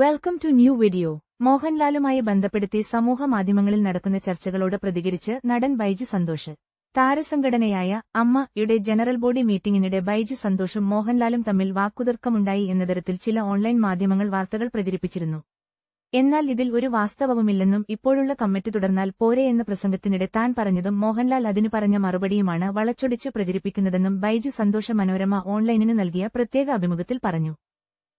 Welcome to new video. മോഹൻലാലുമായി ബന്ധപ്പെടുത്തി സമൂഹ മാധ്യമങ്ങളിൽ നടക്കുന്ന ചർച്ചകളോട് പ്രതികരിച്ച് നടൻ ബൈജു സന്തോഷ്. താരസംഘടനയായ അമ്മയുടെ ജനറൽ ബോഡി മീറ്റിംഗിനിടെ ബൈജു സന്തോഷും മോഹൻലാലും തമ്മിൽ വാക്കുതർക്കമുണ്ടായി എന്ന തരത്തിൽ ചില ഓൺലൈൻ മാധ്യമങ്ങൾ വാർത്തകൾ പ്രചരിപ്പിച്ചിരുന്നു. എന്നാൽ ഇതിൽ ഒരു വാസ്തവവുമില്ലെന്നും ഇപ്പോഴുള്ള കമ്മിറ്റി തുടർന്നാൽ പോരെ എന്ന പ്രസംഗത്തിനിടെ താൻ പറഞ്ഞതും മോഹൻലാൽ അതിനു പറഞ്ഞ മറുപടിയുമാണ് വളച്ചൊടിച്ച് പ്രചരിപ്പിക്കുന്നതെന്നും ബൈജു സന്തോഷ മനോരമ ഓൺലൈനിന് നൽകിയ പ്രത്യേക അഭിമുഖത്തിൽ പറഞ്ഞു.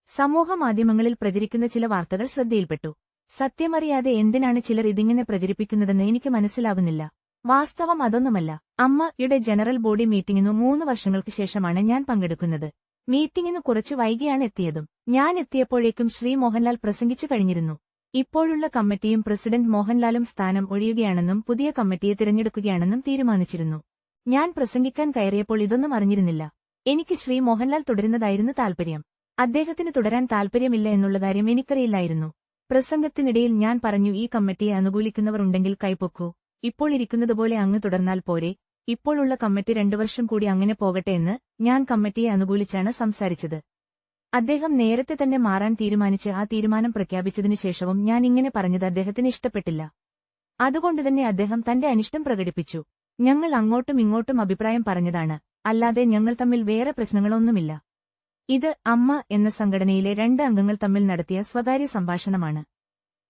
സമൂഹ മാധ്യമങ്ങളിൽ പ്രചരിക്കുന്ന ചില വാർത്തകൾ ശ്രദ്ധയിൽപ്പെട്ടു. സത്യമറിയാതെ എന്തിനാണ് ചിലർ ഇതിങ്ങനെ പ്രചരിപ്പിക്കുന്നതെന്ന് എനിക്ക് മനസ്സിലാവുന്നില്ല. വാസ്തവം അതൊന്നുമല്ല. അമ്മയുടെ ജനറൽ ബോഡി മീറ്റിംഗിനു മൂന്ന് വർഷങ്ങൾക്ക് ശേഷമാണ് ഞാൻ പങ്കെടുക്കുന്നത്. മീറ്റിംഗിന് കുറച്ചു വൈകിയാണ് എത്തിയതും. ഞാൻ എത്തിയപ്പോഴേക്കും ശ്രീ മോഹൻലാൽ പ്രസംഗിച്ചു കഴിഞ്ഞിരുന്നു. ഇപ്പോഴുള്ള കമ്മിറ്റിയും പ്രസിഡന്റ് മോഹൻലാലും സ്ഥാനം ഒഴിയുകയാണെന്നും പുതിയ കമ്മിറ്റിയെ തിരഞ്ഞെടുക്കുകയാണെന്നും തീരുമാനിച്ചിരുന്നു. ഞാൻ പ്രസംഗിക്കാൻ കയറിയപ്പോൾ ഇതൊന്നും അറിഞ്ഞിരുന്നില്ല. എനിക്ക് ശ്രീ മോഹൻലാൽ തുടരുന്നതായിരുന്നു താൽപര്യം. അദ്ദേഹത്തിന് തുടരാൻ താൽപര്യമില്ല എന്നുള്ള കാര്യം എനിക്കറിയില്ലായിരുന്നു. പ്രസംഗത്തിനിടയിൽ ഞാൻ പറഞ്ഞു ഈ കമ്മിറ്റിയെ അനുകൂലിക്കുന്നവർ ഉണ്ടെങ്കിൽ കൈപ്പൊക്കൂ ഇപ്പോൾ ഇരിക്കുന്നതുപോലെ അങ്ങ് തുടർന്നാൽ പോരെ. ഇപ്പോഴുള്ള കമ്മിറ്റി രണ്ടു വർഷം കൂടി അങ്ങനെ പോകട്ടെ എന്ന് ഞാൻ കമ്മിറ്റിയെ അനുകൂലിച്ചാണ് സംസാരിച്ചത്. അദ്ദേഹം നേരത്തെ തന്നെ മാറാൻ തീരുമാനിച്ച് ആ തീരുമാനം പ്രഖ്യാപിച്ചതിനു ശേഷവും ഞാൻ ഇങ്ങനെ പറഞ്ഞത് അദ്ദേഹത്തിന് ഇഷ്ടപ്പെട്ടില്ല. അതുകൊണ്ടുതന്നെ അദ്ദേഹം തന്റെ അനിഷ്ടം പ്രകടിപ്പിച്ചു. ഞങ്ങൾ അങ്ങോട്ടും ഇങ്ങോട്ടും അഭിപ്രായം പറഞ്ഞതാണ്. അല്ലാതെ ഞങ്ങൾ തമ്മിൽ വേറെ പ്രശ്നങ്ങളൊന്നുമില്ല. ഇത് അമ്മ എന്ന സംഘടനയിലെ രണ്ട് അംഗങ്ങൾ തമ്മിൽ നടത്തിയ സ്വകാര്യ സംഭാഷണമാണ്.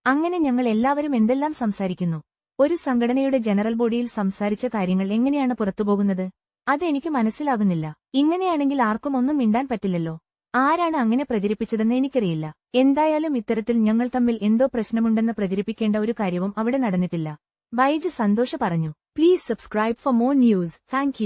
അങ്ങനെ ഞങ്ങൾ എല്ലാവരും എന്തെല്ലാം സംസാരിക്കുന്നു? ഒരു സംഘടനയുടെ ജനറൽ ബോഡിയിൽ സംസാരിച്ച കാര്യങ്ങൾ എങ്ങനെയാണ് പുറത്തുപോകുന്നത്? അത് എനിക്ക് മനസ്സിലാകുന്നില്ല. ഇങ്ങനെയാണെങ്കിൽ ആർക്കും ഒന്നും മിണ്ടാൻ പറ്റില്ലല്ലോ. ആരാണ് അങ്ങനെ പ്രചരിപ്പിച്ചതെന്ന് എനിക്കറിയില്ല. എന്തായാലും ഇത്തരത്തിൽ ഞങ്ങൾ തമ്മിൽ എന്തോ പ്രശ്നമുണ്ടെന്ന് പ്രചരിപ്പിക്കേണ്ട ഒരു കാര്യവും അവിടെ നടന്നിട്ടില്ല. ബൈജ് സന്തോഷ പറഞ്ഞു please subscribe for more news thank